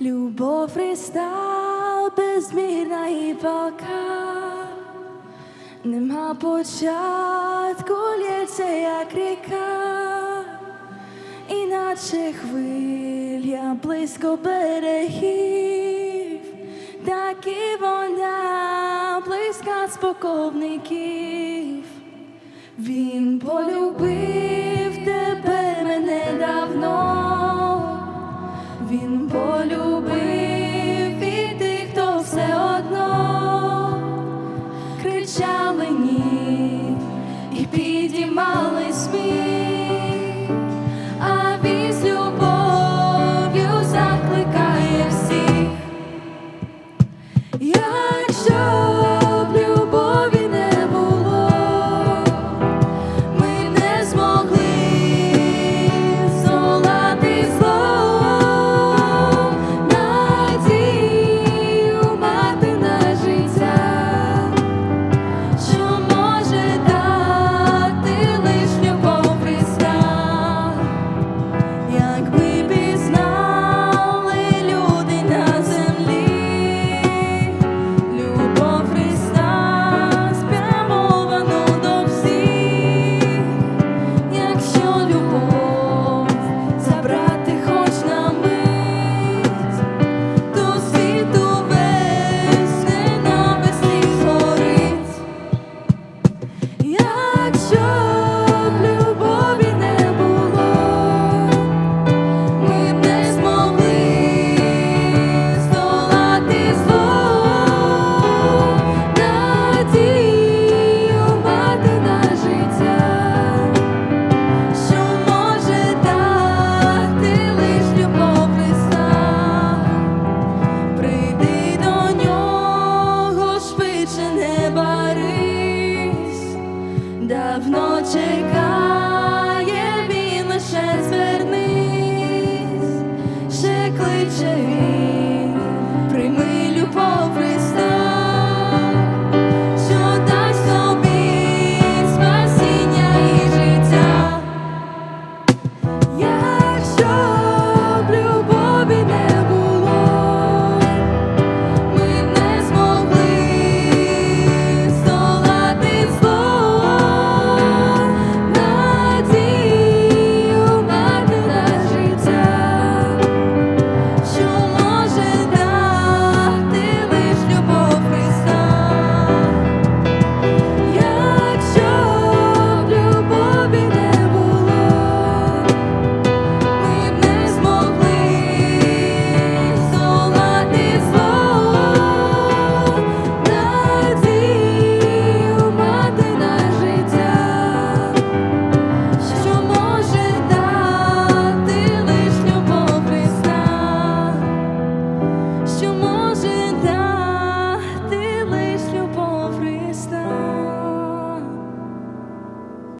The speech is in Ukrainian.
Любов Христа безмірна і палка, нема початку лється, як ріка, іначе хвиля близько берегів, так і вона близька споковників, він полюбив. Jak się creature